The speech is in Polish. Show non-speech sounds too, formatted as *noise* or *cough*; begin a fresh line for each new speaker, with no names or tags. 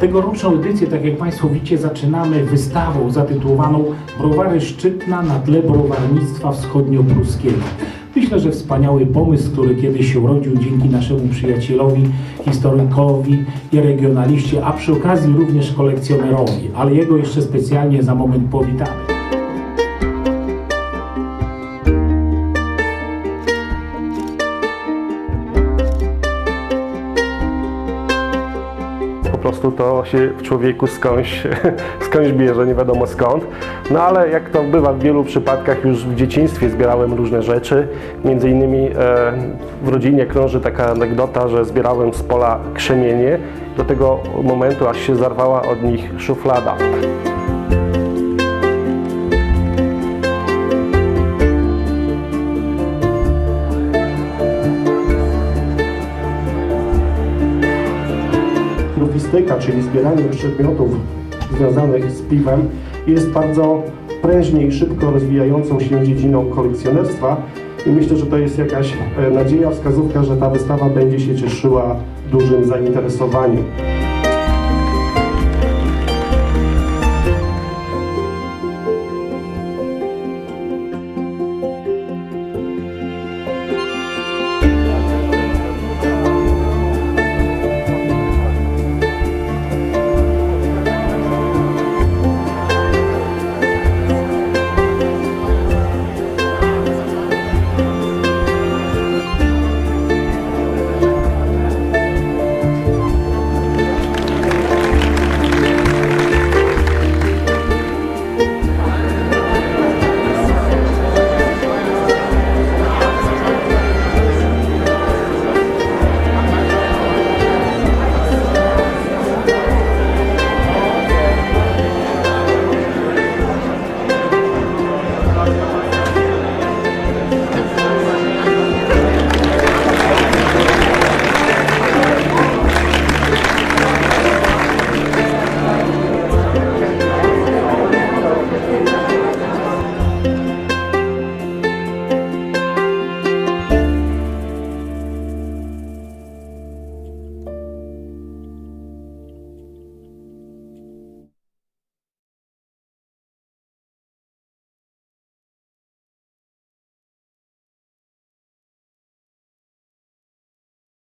Tegoroczną edycję, tak jak Państwo widzicie, zaczynamy wystawą zatytułowaną Browary Szczytna na tle browarnictwa wschodniopruskiego. Myślę, że wspaniały pomysł, który kiedyś się urodził dzięki naszemu przyjacielowi, historykowi i regionaliście, a przy okazji również kolekcjonerowi, ale jego jeszcze specjalnie za moment powitamy.
Po prostu to się w człowieku skądś, *laughs* skądś bierze, nie wiadomo skąd. No ale jak to bywa w wielu przypadkach, już w dzieciństwie zbierałem różne rzeczy. Między innymi e, w rodzinie krąży taka anegdota, że zbierałem z pola krzemienie do tego momentu, aż się zarwała od nich szuflada.
Profistyka, czyli zbieranie przedmiotów związanych z piwem, jest bardzo prężnie i szybko rozwijającą się dziedziną kolekcjonerstwa i myślę, że to jest jakaś e, nadzieja, wskazówka, że ta wystawa będzie się cieszyła dużym zainteresowaniem.